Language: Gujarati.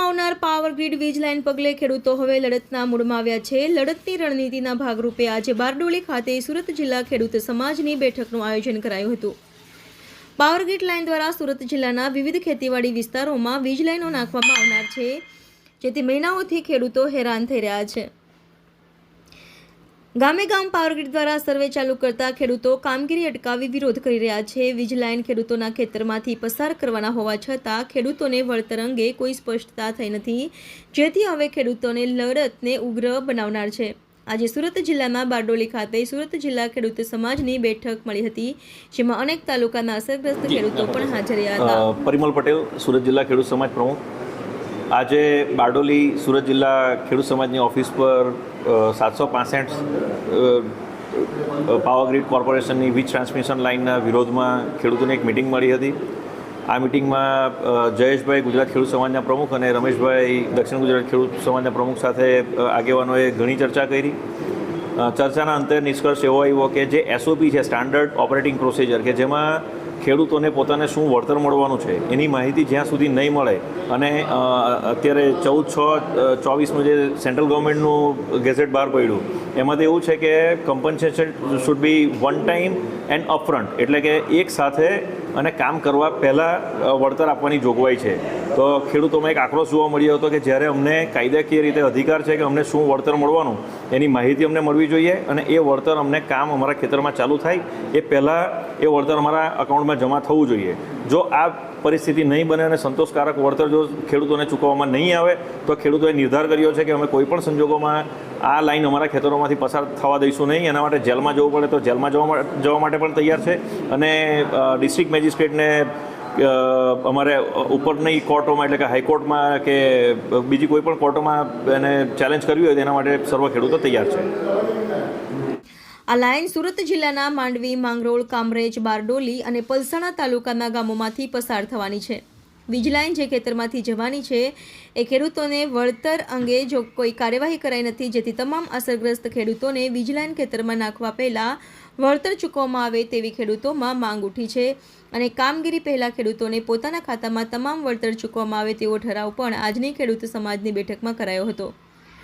અમદાવાદમાં આવનાર પાવર ગ્રીડ વીજ લાઇન પગલે ખેડૂતો હવે લડતના મૂળમાં આવ્યા છે. લડતની રણનીતિના ભાગરૂપે આજે બારડોલી ખાતે સુરત જિલ્લા ખેડૂત સમાજની બેઠકનું આયોજન કરાયું હતું. પાવર ગ્રીડ લાઇન દ્વારા સુરત જિલ્લાના વિવિધ ખેતીવાડી વિસ્તારોમાં વીજ લાઇનો નાખવામાં આવનાર છે, જેથી મહિનાઓથી ખેડૂતો હેરાન થઈ રહ્યા છે. ગામે ગામ પાવર ગ્રીડ દ્વારા સર્વે ચાલુ કરતા ખેડૂતો કામગીરી અટકાવી વિરોધ કરી રહ્યા છે. વીજ લાઇન ખેડૂતોના ખેતરમાંથી પસાર કરવાના હોવા છતાં ખેડૂતોને વળતર અંગે કોઈ સ્પષ્ટતા થઈ નથી, જેથી હવે ખેડૂતોને લડતને ઉગ્ર બનાવનાર છે. આજે સુરત જિલ્લામાં બારડોલી ખાતે સુરત જિલ્લા ખેડૂત સમાજની બેઠક મળી હતી, જેમાં અનેક તાલુકાના અસરગ્રસ્ત ખેડૂતો પણ હાજર રહ્યા હતા. પરિમલ પટેલ, સુરત જિલ્લા ખેડૂત સમાજ પ્રમુખ. આજે બારડોલી સુરત જિલ્લા ખેડૂત સમાજની ઓફિસ પર સાતસો પાસઠ પાવર ગ્રીડ કોર્પોરેશનની વીજ ટ્રાન્સમિશન લાઇનના વિરોધમાં ખેડૂતોને એક મિટિંગ મળી હતી. આ મિટિંગમાં જયેશભાઈ ગુજરાત ખેડૂત સમાજના પ્રમુખ અને રમેશભાઈ દક્ષિણ ગુજરાત ખેડૂત સમાજના પ્રમુખ સાથે આગેવાનોએ ઘણી ચર્ચા કરી. ચર્ચાના અંતે નિષ્કર્ષ એવો આવ્યો કે જે એસઓપી છે સ્ટાન્ડર્ડ ઓપરેટિંગ પ્રોસિજર કે જેમાં ખેડૂતોને પોતાને શું વળતર મળવાનું છે, એની માહિતી જ્યાં સુધી નહીં મળે અને અત્યારે ચૌદ છ ચોવીસનું જે સેન્ટ્રલ ગવર્મેન્ટનું ગેઝેટ બહાર પડ્યું, એમાંથી એવું છે કે compensation should be one time and upfront એટલે કે એક સાથે અને કામ કરવા પહેલાં વળતર આપવાની જોગવાઈ છે. તો ખેડૂતોમાં એક આક્રોશ જોવા મળ્યો હતો કે જ્યારે અમને કાયદાકીય રીતે અધિકાર છે કે અમને શું વળતર મળવાનું, એની માહિતી અમને મળવી જોઈએ અને એ વળતર અમને કામ અમારા ખેતરમાં ચાલુ થાય, એ પહેલાં એ વળતર અમારા અકાઉન્ટમાં જમા થવું જોઈએ. જો આ પરિસ્થિતિ નહીં બને અને સંતોષકારક વળતર જો ખેડૂતોને ચૂકવવામાં નહીં આવે, તો ખેડૂતોએ નિર્ધાર કર્યો છે કે અમે કોઈપણ સંજોગોમાં આ લાઈન અમારા ખેતરોમાંથી પસાર થવા દઈશું નહીં. એના માટે જેલમાં જવું પડે તો જેલમાં જવા જવા માટે પણ તૈયાર છે. અને ડિસ્ટ્રિક્ટ મેજિસ્ટ્રેટને અમારે ઉપરની કોર્ટોમાં એટલે કે હાઈકોર્ટમાં કે બીજી કોઈ પણ કોર્ટોમાં એને ચેલેન્જ કરવી હોય તેના માટે સર્વ ખેડૂતો તૈયાર છે. આ લાઇન સુરત જિલ્લાના માંડવી, માંગરોળ, કામરેજ, બારડોલી અને પલસાણા તાલુકાના ગામોમાંથી પસાર થવાની છે. વીજ લાઇન જે ખેતરમાંથી જવાની છે, એ ખેડૂતોને વળતર અંગે જો કોઈ કાર્યવાહી કરાઈ નથી, જેથી તમામ અસરગ્રસ્ત ખેડૂતોને વીજ લાઇન ખેતરમાં નાખવા પહેલાં વળતર ચૂકવવામાં આવે તેવી ખેડૂતોમાં માંગ ઉઠી છે. અને કામગીરી પહેલાં ખેડૂતોને પોતાના ખાતામાં તમામ વળતર ચૂકવવામાં આવે તેવો ઠરાવ પણ આજની ખેડૂત સમાજની બેઠકમાં કરાયો હતો.